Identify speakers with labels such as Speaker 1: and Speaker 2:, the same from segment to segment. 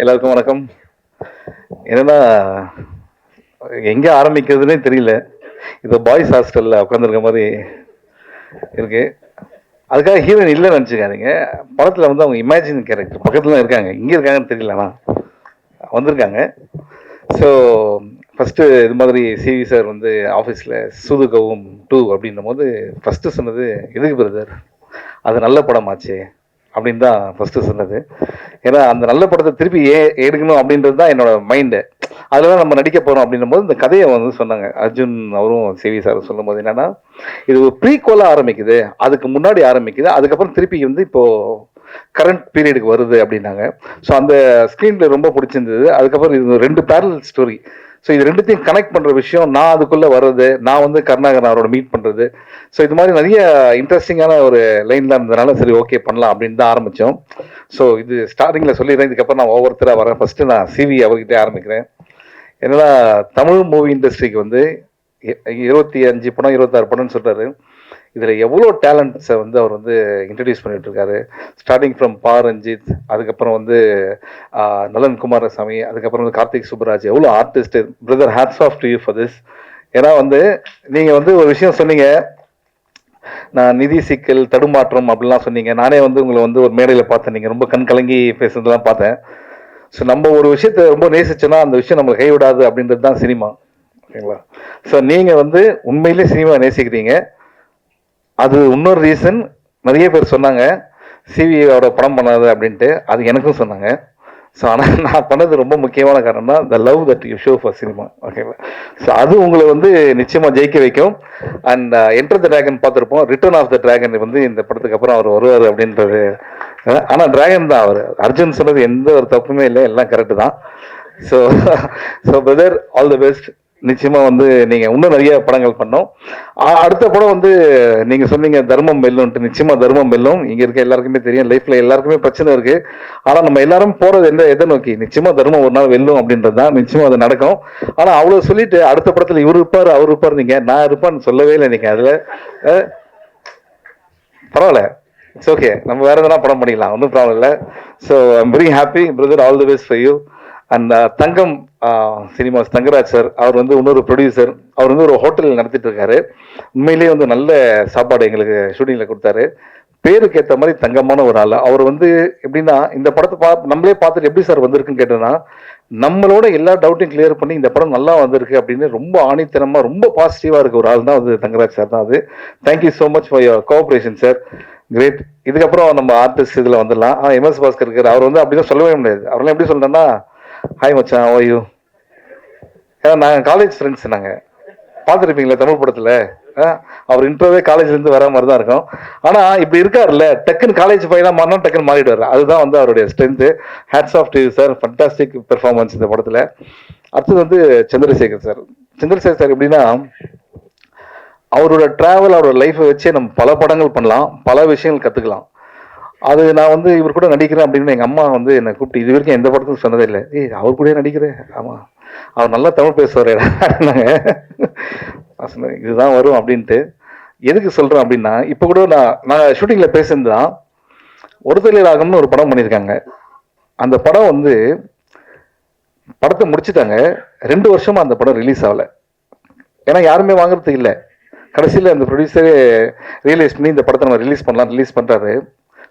Speaker 1: எல்லாருக்கும் வணக்கம். என்னன்னா எங்கே ஆரம்பிக்கிறதுனே தெரியல. இது பாய்ஸ் ஹாஸ்டலில் உட்காந்துருக்க மாதிரி இருக்கு. அதுக்காக ஹீரோயின் இல்லைன்னு நினச்சிக்காதீங்க. படத்தில் வந்து அவங்க இமேஜின் கேரக்டர் பக்கத்தில் தான் இருக்காங்க. இங்கே இருக்காங்கன்னு தெரியலண்ணா வந்திருக்காங்க. ஸோ ஃபஸ்ட்டு இது மாதிரி சிவி சார் வந்து ஆஃபீஸில் சூதுகவும் டூ அப்படின்னும் போது ஃபஸ்ட்டு சொன்னது எதுக்கு பிரதர் அது நல்ல படமாச்சு. அப்படின்னு தான் ஃபஸ்ட்டு சொன்னது. ஏன்னா அந்த நல்ல படத்தை திருப்பி ஏ எடுக்கணும் அப்படின்றது தான் என்னோட மைண்டு அதில் தான் நம்ம நடிக்க போகிறோம் அப்படின்னும் போது இந்த கதையை வந்து சொன்னாங்க. அர்ஜுன் அவரும் சிவி சார் சொல்லும் போது இது ஒரு ப்ரீக்வலாக ஆரம்பிக்குது. அதுக்கு முன்னாடி ஆரம்பிக்குது. அதுக்கப்புறம் திருப்பி வந்து இப்போ கரண்ட் பீரியடுக்கு வருது அப்படின்னாங்க. ஸோ அந்த ஸ்க்ரீனில் ரொம்ப பிடிச்சிருந்தது. அதுக்கப்புறம் இது ரெண்டு பேரல் ஸ்டோரி ஸோ இது ரெண்டுத்தையும் கனெக்ட் பண்ணுற விஷயம் நான் அதுக்குள்ளே வர்றது நான் வந்து கருணாகரன் அவரோட மீட் பண்ணுறது ஸோ இது மாதிரி நிறைய இன்ட்ரெஸ்டிங்கான ஒரு லைன்லாம் இருந்ததுனால சரி ஓகே பண்ணலாம் அப்படின்னு தான் ஆரம்பித்தோம் ஸோ இது ஸ்டார்டிங்கில் சொல்லிடுறேன். இதுக்கப்புறம் நான் ஒவ்வொருத்தராக வரேன் ஃபஸ்ட்டு நான் சிவி அவர்கிட்ட ஆரம்பிக்கிறேன். என்னன்னா தமிழ் மூவி இண்டஸ்ட்ரிக்கு வந்து இருபத்தி அஞ்சு படம் இருபத்தாறு படம்னு சொல்கிறாரு இதில் எவ்வளோ டேலண்ட்ஸை வந்து அவர் வந்து இன்ட்ரடியூஸ் பண்ணிட்டு இருக்காரு ஸ்டார்டிங் ஃப்ரம் பா ரஞ்சித் அதுக்கப்புறம் வந்து நலன் குமாரசாமி அதுக்கப்புறம் வந்து கார்த்திக் சுப்பராஜ். எவ்வளோ artist brother hats off to you for this ஏன்னா வந்து நீங்கள் வந்து ஒரு விஷயம் சொன்னீங்க. நான் நிதி சிக்கல் தடுமாற்றம் அப்படிலாம் சொன்னீங்க. நானே வந்து உங்களை வந்து ஒரு மேடையில் பார்த்தேன். நீங்கள் ரொம்ப கண் கலங்கி பேசுனதெல்லாம் பார்த்தேன். ஸோ நம்ம ஒரு விஷயத்தை ரொம்ப நேசிச்சோன்னா அந்த விஷயம் நம்மளை கைவிடாது அப்படின்றது தான் சினிமா. ஓகேங்களா? ஸோ நீங்கள் வந்து உண்மையிலே சினிமா நேசிக்கிறீங்க. அது இன்னொரு ரீசன் நிறைய பேர் சொன்னாங்க சிவியோட படம் பண்ணாது அப்படின்ட்டு. அது எனக்கும் சொன்னாங்க. ஸோ ஆனால் நான் பண்ணது ரொம்ப முக்கியமான காரணம்னா the love that you show for cinema ஓகேங்களா ஸோ அது உங்களை வந்து நிச்சயமாக ஜெயிக்க வைக்கும். அண்ட் என்டர் த டிராகன் பார்த்துருப்போம். ரிட்டர்ன் ஆஃப் த டிராகன் வந்து இந்த படத்துக்கு அப்புறம் அவர் வருவார் அப்படின்றது. ஆனால் ட்ராகன் டிராகன் தான் அவர். அர்ஜுன் சொன்னது எந்த ஒரு தப்புமே இல்லை. எல்லாம் கரெக்டு தான். So so brother all the best நிச்சயமா வந்து நீங்க இன்னும் நிறைய படங்கள் பண்ணோம். அடுத்த படம் வந்து நீங்க சொன்னீங்க தர்மம் வெல்லும்ட்டு. நிச்சயமா தர்மம் வெல்லும். இங்க இருக்க எல்லாருக்குமே தெரியும். லைஃப்ல எல்லாருக்குமே பிரச்சனை இருக்கு. ஆனா நம்ம எல்லாரும் போறது எந்த எதை நோக்கி? நிச்சயமா தர்மம் ஒரு நாள் வெல்லும் அப்படின்றது தான் நிச்சயமா அது நடக்கும். ஆனா அவ்வளவு சொல்லிட்டு அடுத்த படத்துல இவர் இருப்பாரு அவர் இருப்பாரு நீங்க. நான் இருப்பான்னு சொல்லவே இல்லை நீங்க அதுல. பரவாயில்ல. இட்ஸ் ஓகே நம்ம வேற எதனா படம் பண்ணிக்கலாம். ஒன்றும் ப்ராப்ளம் இல்லை. So I'm very happy brother all the best for you and Thangam cinemas Thangaraj sir அவர் வந்து இன்னொரு ப்ரொடியூசர் அவர் வந்து ஒரு ஹோட்டல் நடத்திட்டு இருக்காரு. உண்மையிலேயே வந்து நல்ல சாப்பாடு எங்களுக்கு ஷூட்டிங்கில் கொடுத்தாரு. பேருக்கு ஏற்ற மாதிரி தங்கமான ஒரு ஆள். அவர் வந்து எப்படின்னா இந்த படத்தை பா நம்மளே பார்த்துட்டு எப்படி சார் வந்திருக்குன்னு கேட்டோன்னா நம்மளோட எல்லா டவுட்டையும் கிளியர் பண்ணி இந்த படம் நல்லா வந்திருக்கு அப்படின்னு ரொம்ப ஆணித்தனமாக ரொம்ப பாசிட்டிவாக இருக்க ஒரு ஆள் தான் வந்து தங்கராஜ் சார் தான் அது. Thank you so much for your cooperation sir great இதுக்கப்புறம் நம்ம ஆர்டிஸ்ட் இதில் வந்துடலாம். எம்எஸ் பாஸ்கர் இருக்கார். அவர் வந்து அப்படிதான் சொல்லவே முடியாது. அவரெல்லாம் எப்படி சொல்கிறேன்னா ஹாய் மச்சான் ஓ ஏன்னா நாங்கள் காலேஜ் ஃப்ரெண்ட்ஸ் நாங்கள் பார்த்துருப்பீங்களா தமிழ் படத்தில்? அவர் இன்ட்ரோவே காலேஜ்லேருந்து வர மாதிரி தான் இருக்கும். ஆனால் இப்படி இருக்காருல்ல டக்குன்னு காலேஜ் பையனா மாறினா டக்குன்னு மாறிடுவார். அதுதான் வந்து அவருடைய strength hats off TV sir fantastic performance இந்த படத்தில். அடுத்தது வந்து சந்திரசேகர் சார் சந்திரசேகர் சார் எப்படின்னா அவரோட ட்ராவல் அவரோட லைஃப்பை வச்சே நம்ம பல படங்கள் பண்ணலாம். பல விஷயங்கள் கற்றுக்கலாம் அது நான் வந்து இவர் கூட நடிக்கிறேன் அப்படின்னு எங்கள் அம்மா வந்து என்னை கூப்பிட்டு இது வரைக்கும் எந்த படத்துக்கும் சொன்னதே இல்லை. ஏய் அவர் கூட நடிக்கிறேன். ஆமாம் அவர் நல்லா தமிழ் பேசுவார் நாங்கள் இதுதான் வரும் அப்படின்ட்டு. எதுக்கு சொல்கிறேன் அப்படின்னா இப்போ கூட நான் நான் ஷூட்டிங்கில் பேசியிருந்தான் தான் ஒருதலை ஒரு படம் பண்ணியிருக்காங்க. அந்த படம் வந்து படத்தை முடிச்சுட்டாங்க. ரெண்டு வருஷமாக அந்த படம் ரிலீஸ் ஆகலை. ஏன்னா யாருமே வாங்குறதுக்கு இல்லை. கடைசியில் அந்த ப்ரொடியூசரே ரியலைஸ் பண்ணி இந்த படத்தை நம்ம ரிலீஸ் பண்ணலாம் ரிலீஸ் பண்ணுறாரு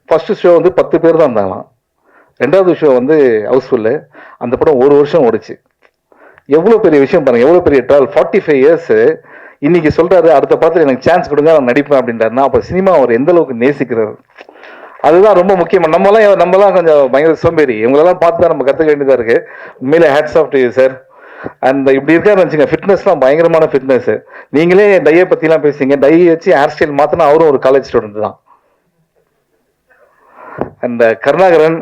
Speaker 1: ஃபஸ்ட்டு ஷோ வந்து பத்து பேர் தான் இருந்தாங்களாம். ரெண்டாவது ஷோ வந்து ஹவுஸ்ஃபுல்லு அந்த படம் ஒரு வருஷம் ஓடிச்சு. எவ்வளோ பெரிய விஷயம் பாருங்க எவ்வளோ பெரிய ட்ராவல் ஃபார்ட்டி ஃபைவ் இயர்ஸ் இன்னைக்கு சொல்றாரு அடுத்த படத்தில் எனக்கு சான்ஸ் கொடுங்க நான் நடிப்பேன் அப்படின்றாருன்னா அப்போ சினிமா அவர் எந்த அளவுக்கு நேசிக்கிறார்? அதுதான் ரொம்ப முக்கியம். நம்மலாம் நம்மலாம் கொஞ்சம் பயங்கர சோம்பேறி. இவங்களெல்லாம் பார்த்து தான் நம்ம கற்றுக்க வேண்டியதாக இருக்கு. உண்மையில hats off to sir and இப்படி இருக்காருன்னு வச்சுங்க ஃபிட்னஸ்லாம் பயங்கரமான ஃபிட்னஸ் நீங்களே டையை பற்றிலாம் பேசுங்க டை வச்சு ஹேர் ஸ்டைல் மாற்றினா அவரும் ஒரு காலேஜ் ஸ்டூடெண்ட் தான். அந்த கருணாகரன்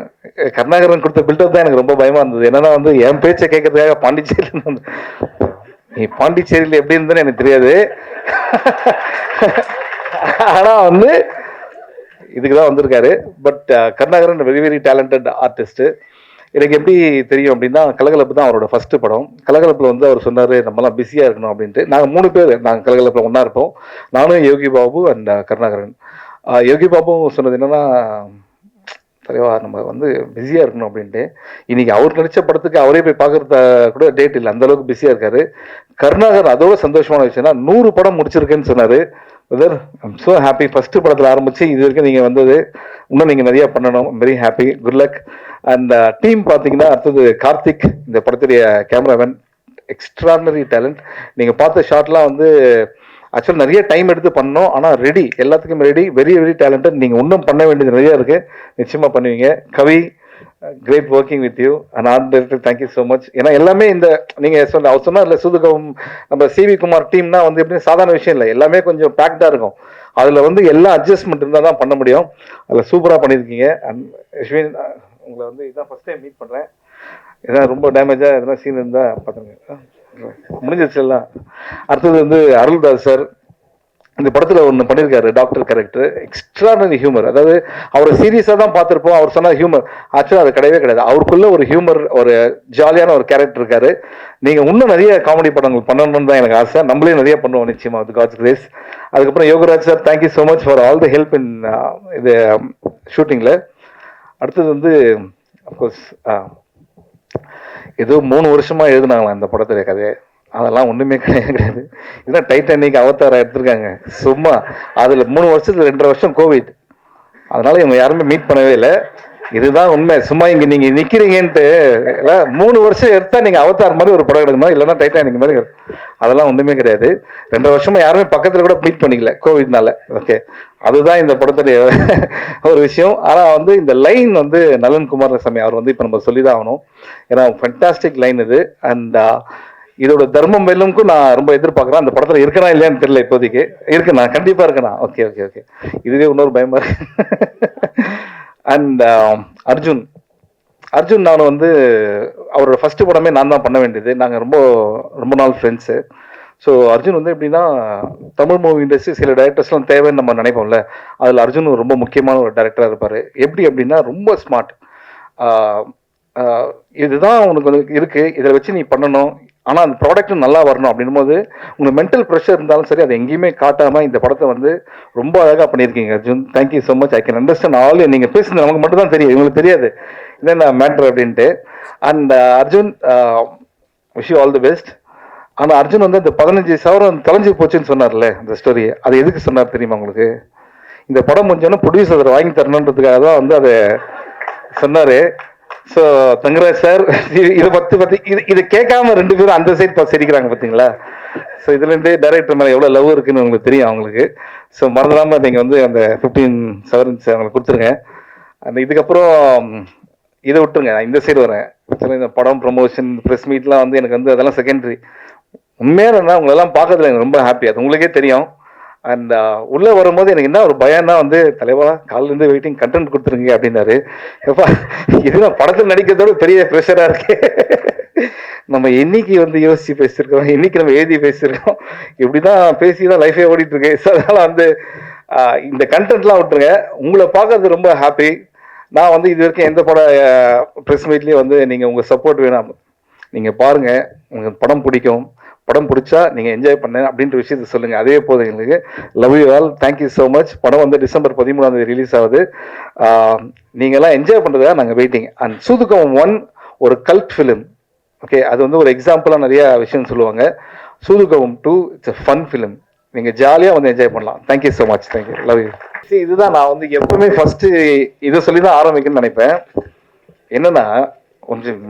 Speaker 1: கருணாகரன் கொடுத்த பில்டப் தான் எனக்கு ரொம்ப பயமா இருந்தது. என்னன்னா வந்து என் பேச்சை கேட்கறதுக்காக பாண்டிச்சேரியில் வந்து நீ பாண்டிச்சேரியில் எப்படி இருந்தேன்னு எனக்கு தெரியாது. ஆனா வந்து இதுக்கு தான் வந்திருக்காரு. But Karunakaran very very talented artist எனக்கு எப்படி தெரியும் அப்படின்னா கலகலப்பு தான் அவரோட ஃபர்ஸ்ட் படம். கலகலப்பில் வந்து அவர் சொன்னார் நம்மலாம் பிஸியாக இருக்கணும் அப்படின்ட்டு. நாங்கள் மூணு பேர் நாங்கள் கலகலப்பில் ஒன்றா இருப்போம். நானும் யோகி பாபு அண்ட் கருணாகரன். யோகி பாபு சொன்னது என்னன்னா தலைவா நம்ம வந்து பிஸியாக இருக்கணும் அப்படின்ட்டு. இன்னைக்கு அவர் நடித்த படத்துக்கு அவரே போய் பார்க்குறத கூட டேட் இல்லை. அந்தளவுக்கு பிஸியாக இருக்காரு. கருணாகர் அதோட சந்தோஷமான விஷயம்னா நூறு படம் முடிச்சிருக்கேன்னு சொன்னார். Brother I'm so happy first படத்தில் ஆரம்பிச்சு இது வரைக்கும் நீங்கள் வந்தது. இன்னும் நீங்கள் நிறைய பண்ணணும். வெரி ஹாப்பி குட் லக் அந்த டீம் பார்த்தீங்கன்னா அடுத்தது கார்த்திக் இந்த படத்துடைய கேமராமேன் எக்ஸ்ட்ராடனரி டேலண்ட் நீங்கள் பார்த்த ஷாட்லாம் வந்து ஆக்சுவலாக நிறைய டைம் எடுத்து பண்ணோம் ஆனால் ரெடி எல்லாத்துக்கும் ரெடி வெரி வெரி டேலண்டட் நீங்கள் இன்னும் பண்ண வேண்டியது நிறைய இருக்கு. நிச்சயமாக பண்ணுவீங்க. Kavi great working with you and art director thank you so much ஏன்னா எல்லாமே இந்த நீங்கள் சொன்ன அவர் சொன்னார் இல்லை சுதுகம் நம்ம சிவி குமார் டீம்னா வந்து எப்படி சாதாரண விஷயம் இல்லை. எல்லாமே கொஞ்சம் பேக்டாக இருக்கும். அதில் வந்து எல்லா அட்ஜஸ்ட்மெண்ட் இருந்தால் தான் பண்ண முடியும். அதில் சூப்பராக பண்ணியிருக்கீங்க அண்ட் யஷ்வின் உங்களை வந்து இதுதான் ஃபஸ்ட் டைம் மீட் பண்ணுறேன் ஏதாவது ரொம்ப டேமேஜாக எதனா சீன் இருந்தால் பார்த்துருங்க முடிஞ்சிருச்சு எல்லாம் அடுத்தது வந்து அருள்தாஸ் சார். இந்த படத்தில் ஒன்று பண்ணியிருக்காரு டாக்டர் கேரக்டர் எக்ஸ்ட்ரானரி ஹியூமர் அதாவது அவரை சீரியஸாக தான் பார்த்துருப்போம். அவர் சொன்ன ஹியூமர் ஆக்சுவலாக அது கிடையவே கிடையாது. அவருக்குள்ள ஒரு ஹியூமர் ஒரு ஜாலியான ஒரு கேரக்டர் இருக்காரு. நீங்கள் இன்னும் நிறைய காமெடி படங்கள் பண்ணணும்னு தான் எனக்கு ஆசை. நம்மளே நிறைய பண்ணுவோம் நிச்சயமா அது காட்ஸ் கிரேஸ் அதுக்கப்புறம் Yogaraj sir thank you so much for all the help in இது um, ஷூட்டிங்கில் அடுத்தது வந்து அஃப்கோர்ஸ் ஏதோ மூணு வருஷமா எழுதுனாங்களாம் இந்த படத்துடைய கதையை. அதெல்லாம் ஒண்ணுமே கிடையாது. கிடையாது இதான் டைட்டானிக் அவதாரம் எடுத்திருக்காங்க. சும்மா. அதுல மூணு வருஷத்துல ரெண்டரை வருஷம் கோவிட் அதனால இவங்க யாருமே மீட் பண்ணவே இல்லை. இதுதான் உண்மை. சும்மா இங்க நீங்க நிக்கிறீங்கன்ட்டு மூணு வருஷம் எடுத்தா நீங்க அவதார் மாதிரி ஒரு படம் எடுக்கணும். இல்லைன்னா டைட்டானிக் மாதிரி அதெல்லாம் ஒண்ணுமே கிடையாது. ரெண்டு வருஷமா யாருமே பக்கத்துல கூட மீட் பண்ணிக்கல கோவிட்னால ஓகே அதுதான் இந்த படத்துடைய ஒரு விஷயம். ஆனா வந்து இந்த லைன் வந்து நலன் குமாரசாமி அவர் வந்து இப்ப நம்ம சொல்லிதான் ஆகணும். ஏன்னா ஃபண்டாஸ்டிக் லைன் இது. அண்ட் uh, இதோட தர்மம் வெல்லும்க்கும் நான் ரொம்ப எதிர்பார்க்குறேன். அந்த படத்தில் இருக்கனா இல்லையான்னு தெரியல இப்போதைக்கு. இருக்கு நான் கண்டிப்பா ஓகே ஓகே ஓகே இதுவே இன்னொரு பயமா இருக்கு. And um, Arjun. அர்ஜுன் நான் வந்து அவரோட ஃபர்ஸ்ட் படமே நான் தான் பண்ண வேண்டியது. நாங்கள் ரொம்ப ரொம்ப நாள் ஃப்ரெண்ட்ஸு ஸோ அர்ஜுன் வந்து எப்படின்னா தமிழ் மூவி இண்டஸ்ட்ரி சில டேரக்டர்ஸ்லாம் தேவைன்னு நம்ம நினைப்போம்ல. அதில் அர்ஜுன் ரொம்ப முக்கியமான ஒரு டேரக்டராக இருப்பார். எப்படி அப்படின்னா ரொம்ப ஸ்மார்ட் இதுதான் உனக்கு வந்து இதை இதில் வச்சு நீ பண்ணணும். ஆனால் அந்த ப்ராடக்ட் நல்லா வரணும் அப்படின்னும் போது உங்களுக்கு மென்டல் ப்ரெஷர் இருந்தாலும் சரி அதை எங்கேயுமே காட்டாமல் இந்த படத்தை வந்து ரொம்ப அழகாக பண்ணியிருக்கீங்க Arjun. Thank you so much I can understand all நீங்கள் பேசுனது நமக்கு மட்டும் தான் தெரியும். இவங்களுக்கு தெரியாது. என்னென்ன மேட்ரு அப்படின்ட்டு. And Arjun wish you all the best ஆனால் அர்ஜுன் வந்து அந்த பதினஞ்சு சவரம் தொலைஞ்சு போச்சுன்னு சொன்னார்ல அந்த ஸ்டோரி அது எதுக்கு சொன்னார் தெரியுமா உங்களுக்கு? இந்த படம் முடிஞ்சோன்னா ப்ரொடியூசர் அதை வாங்கி தரணுன்றதுக்காக தான் வந்து அதை சொன்னாரு. ஸோ தங்கராஜ் சார் இதை பத்து பற்றி இது இதை கேட்காம ரெண்டு பேரும் அந்த சைட் சிரிக்கிறாங்க பார்த்தீங்களா ஸோ இதுலேருந்தே டேரக்டர் மேலே எவ்வளோ லவ் இருக்குன்னு உங்களுக்கு தெரியும் அவங்களுக்கு. ஸோ மறந்துடாமல் நீங்கள் வந்து அந்த ஃபிஃப்டீன் சவரன்ஸ் அவங்களுக்கு கொடுத்துருங்க. அந்த இதுக்கப்புறம் இதை விட்டுருங்க நான் இந்த சைடு வரேன். இந்த படம் ப்ரொமோஷன் ப்ரெஸ் மீட்லாம் வந்து எனக்கு வந்து அதெல்லாம் செகண்டரி உண்மையாக உங்களெல்லாம் பார்க்கறதுல எனக்கு ரொம்ப ஹாப்பி அது உங்களுக்கே தெரியும். அண்ட் uh, உள்ளே வரும்போது எனக்கு என்ன ஒரு பயம்னா வந்து தலைவா காலிலேருந்து வெயிட்டிங் கண்டென்ட் கொடுத்துருங்க அப்படின்னாரு. எப்பா இது நான் படத்தில் நடிக்கிறதோட பெரிய ப்ரெஷராக இருக்கு. நம்ம என்னைக்கு வந்து யோசிச்சு பேசியிருக்கோம்? என்னைக்கு நம்ம எழுதி பேசியிருக்கோம்? இப்படி தான் பேசி தான் லைஃபே ஓடிட்டு இருக்கு ஸோ அதனால் வந்து uh, இந்த கண்டென்ட்லாம் விட்டுருங்க. உங்களை பார்க்கறது ரொம்ப ஹாப்பி நான் வந்து இது வரைக்கும் எந்த பட uh, ப்ரெஸ் மீட்லேயும் வந்து நீங்கள் உங்கள் சப்போர்ட் வேணாம். நீங்கள் பாருங்கள் உங்களுக்கு படம் பிடிக்கும். படம் பிடிச்சா நீங்கள் என்ஜாய் பண்ண அப்படின்ற விஷயத்த சொல்லுங்க. அதே போதும் எங்களுக்கு. Love you all thank you so much படம் வந்து டிசம்பர் பதிமூணாம் தேதி ரிலீஸ் ஆகுது. நீங்களாம் என்ஜாய் பண்ணுறதுக்காக நாங்கள் வெயிட்டிங் அண்ட் சூதுக்கம் ஒன் ஒரு கல்ட் ஃபிலிம் ஓகே அது வந்து ஒரு எக்ஸாம்பிளாக நிறைய விஷயம் சொல்லுவாங்க. Soodhu Kavvum two it's a fun film நீங்கள் ஜாலியாக வந்து என்ஜாய் பண்ணலாம். Thank you so much thank you love you இதுதான் நான் வந்து எப்பவுமே ஃபஸ்ட்டு இதை சொல்லி தான் ஆரம்பிக்கணும்னு நினைப்பேன். என்னன்னா கொஞ்சம்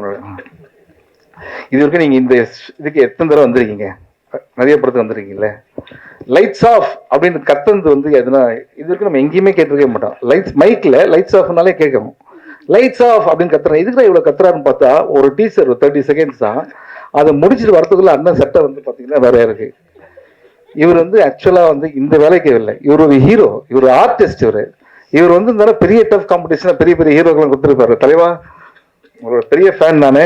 Speaker 1: இது வரைக்கும் நீங்க இந்த இதுக்கு எத்தனை தடவை வந்திருக்கீங்க? நிறைய படத்துக்கு வந்திருக்கீங்கல்ல? லைட்ஸ் ஆஃப் அப்படின்னு கத்துறது வந்து எதுனா இது வரைக்கும் நம்ம எங்கேயுமே கேட்டிருக்கவே மாட்டோம். லைட்ஸ் மைக்ல லைட்ஸ் ஆஃப்னாலே கேட்கணும். லைட்ஸ் ஆஃப் அப்படின்னு கத்துறேன். இதுக்கு இவ்வளவு கத்துறாருன்னு பார்த்தா ஒரு டீசர் தேர்ட்டி செகண்ட்ஸ் தான். அதை முடிச்சிட்டு வரதுக்குள்ள அண்ணன் சட்டை வந்து பாத்தீங்கன்னா வேற இருக்கு? இவர் வந்து ஆக்சுவலா வந்து இந்த வேலைக்கு இல்லை இவர் ஒரு ஹீரோ இவர் ஆர்டிஸ்ட் இவர். இவர் வந்து இருந்தாலும் பெரிய டஃப் காம்படிஷனாக பெரிய பெரிய ஹீரோக்கெல்லாம் கொடுத்துருப்பாரு. தலைவா ஒரு பெரிய ஃபேன் நான்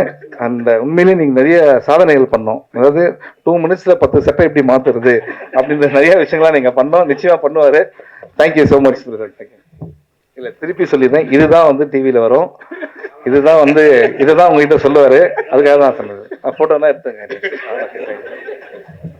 Speaker 1: அந்த உண்மையிலேயே நீங்கள் நிறைய சாதனைகள் பண்ணோம். அதாவது டூ மினிட்ஸில் பத்து சட்டை எப்படி மாற்றுறது அப்படின்ற நிறைய விஷயங்கள்லாம் நீங்கள் பண்ணோம். நிச்சயமாக பண்ணுவார். தேங்க்யூ ஸோ மச் இல்லை திருப்பி சொல்லிடுறேன். இதுதான் வந்து டிவியில் வரும். இதுதான் வந்து இதுதான் உங்ககிட்ட சொல்லுவார். அதுக்காக தான் சொன்னது. ஃபோட்டோலாம் எடுத்துங்க.